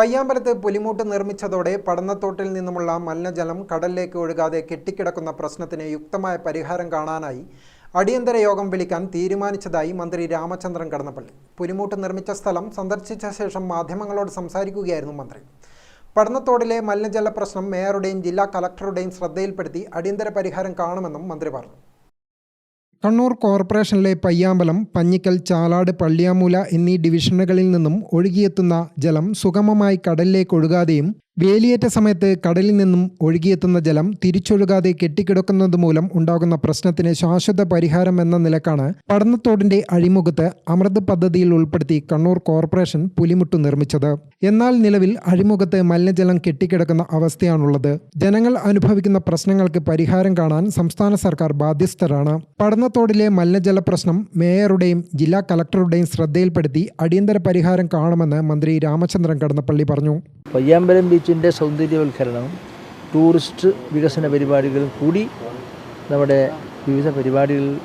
പയ്യാമ്പലത്ത് പുലിമൂട്ട് നിർമ്മിച്ചതോടെ പടന്നത്തോട്ടിൽ നിന്നുമുള്ള മലിനജലം കടലിലേക്ക് ഒഴുകാതെ കെട്ടിക്കിടക്കുന്ന പ്രശ്നത്തിന് യുക്തമായ പരിഹാരം കാണാനായി അടിയന്തര യോഗം വിളിക്കാൻ തീരുമാനിച്ചതായി മന്ത്രി രാമചന്ദ്രൻ കടന്നപ്പള്ളി. പുലിമൂട്ട് നിർമ്മിച്ച സ്ഥലം സന്ദർശിച്ച ശേഷം മാധ്യമങ്ങളോട് സംസാരിക്കുകയായിരുന്നു മന്ത്രി. പടന്നത്തോടിലെ മലിനജല പ്രശ്നം മേയറുടെയും ജില്ലാ കലക്ടറുടെയും ശ്രദ്ധയിൽപ്പെടുത്തി അടിയന്തര പരിഹാരം കാണുമെന്നും മന്ത്രി പറഞ്ഞു. കണ്ണൂർ കോർപ്പറേഷനിലെ പയ്യാമ്പലം പഞ്ഞിക്കൽ ചാലാട് പള്ളിയാമൂല എന്നീ ഡിവിഷനുകളിൽ നിന്നും ഒഴുകിയെത്തുന്ന ജലം സുഗമമായി കടലിലേക്ക് ഒഴുകാതെയും വേലിയേറ്റ സമയത്ത് കടലിൽ നിന്നും ഒഴുകിയെത്തുന്ന ജലം തിരിച്ചൊഴുകാതെ കെട്ടിക്കിടക്കുന്നത് മൂലം ഉണ്ടാകുന്ന പ്രശ്നത്തിന് ശാശ്വത പരിഹാരം എന്ന നിലക്കാണ് പഠനത്തോടിന്റെ അഴിമുഖത്ത് അമൃത് പദ്ധതിയിൽ ഉൾപ്പെടുത്തി കണ്ണൂർ കോർപ്പറേഷൻ പുലിമുട്ട് നിർമ്മിച്ചത്. എന്നാൽ നിലവിൽ അഴിമുഖത്ത് മലിനജലം കെട്ടിക്കിടക്കുന്ന അവസ്ഥയാണുള്ളത്. ജനങ്ങൾ അനുഭവിക്കുന്ന പ്രശ്നങ്ങൾക്ക് പരിഹാരം കാണാൻ സംസ്ഥാന സർക്കാർ ബാധ്യസ്ഥരാണ്. പടന്നത്തോടിലെ മലിനജല പ്രശ്നം മേയറുടെയും ജില്ലാ കലക്ടറുടെയും ശ്രദ്ധയിൽപ്പെടുത്തി അടിയന്തര പരിഹാരം കാണുമെന്ന് മന്ത്രി രാമചന്ദ്രൻ കടന്നപ്പള്ളി പറഞ്ഞു. പയ്യാമ്പലം ബീച്ചിന്റെ സൗന്ദര്യവൽക്കരണവും ടൂറിസ്റ്റ് വികസന പരിപാടികളും കൂടി നമ്മുടെ വിവിധ പരിപാടികളിൽ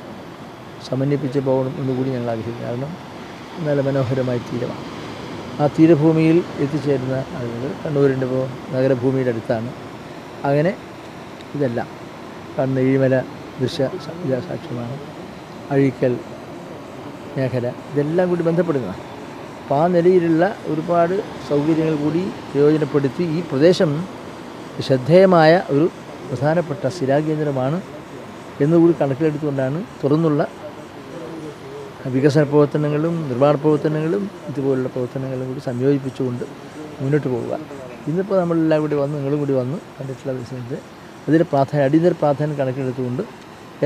സമന്വയിപ്പിച്ച് പോകണം എന്നുകൂടി ഞങ്ങൾ ആഗ്രഹിക്കുന്നു. കാരണം നല്ല മനോഹരമായ തീരമാണ്. ആ തീരഭൂമിയിൽ എത്തിച്ചേരുന്ന ആളുകൾ കണ്ണൂരിന്റെ ഇപ്പോൾ നഗരഭൂമിയുടെ അടുത്താണ്. അങ്ങനെ ഇതെല്ലാം. കാണുന്ന ഇഴിമല ദൃശ്യ സാക്ഷ്യമാണ്. അഴീക്കൽ മേഖല ഇതെല്ലാം കൂടി ബന്ധപ്പെടുന്നതാണ്. അപ്പോൾ ആ നിലയിലുള്ള ഒരുപാട് സൗകര്യങ്ങൾ കൂടി പ്രയോജനപ്പെടുത്തി ഈ പ്രദേശം ശ്രദ്ധേയമായ ഒരു പ്രധാനപ്പെട്ട സ്ഥിരാകേന്ദ്രമാണ് എന്നുകൂടി കണക്കിലെടുത്തുകൊണ്ടാണ് തുറന്നുള്ള വികസന പ്രവർത്തനങ്ങളും നിർമ്മാണ പ്രവർത്തനങ്ങളും ഇതുപോലുള്ള പ്രവർത്തനങ്ങളും കൂടി സംയോജിപ്പിച്ചുകൊണ്ട് മുന്നോട്ട് പോവുക. ഇന്നിപ്പോൾ നമ്മളെല്ലാം കൂടി വന്ന് നിങ്ങളും കൂടി വന്ന് കണ്ടിട്ടുള്ള വിഷയത്തിൽ അതിന്റെ പ്രാധാന്യം അടിയന്തര പ്രാധാന്യം കണക്കിലെടുത്തുകൊണ്ട്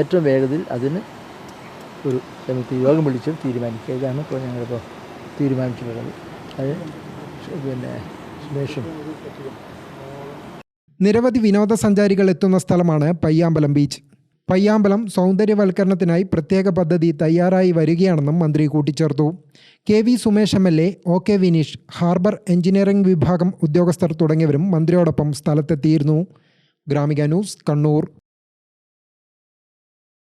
ഏറ്റവും വേഗത്തിൽ അതിന് ഒരു നമുക്ക് യോഗം വിളിച്ച് തീരുമാനിക്കുക. ഇതാണ് ഇപ്പോൾ ഞങ്ങളിപ്പോൾ തീരുമാനിച്ചിട്ടുള്ളത്. പിന്നെ സുമേഷും നിരവധി വിനോദസഞ്ചാരികൾ എത്തുന്ന സ്ഥലമാണ് പയ്യാമ്പലം ബീച്ച്. പയ്യാമ്പലം സൗന്ദര്യവൽക്കരണത്തിനായി പ്രത്യേക പദ്ധതി തയ്യാറായി വരികയാണെന്നും മന്ത്രി കൂട്ടിച്ചേർത്തു. K V Sumesh M L A O K Vineesh harbour engineering വിഭാഗം ഉദ്യോഗസ്ഥർ തുടങ്ങിയവരും മന്ത്രിയോടൊപ്പം സ്ഥലത്തെത്തിയിരുന്നു. ഗ്രാമിക ന്യൂസ് കണ്ണൂർ.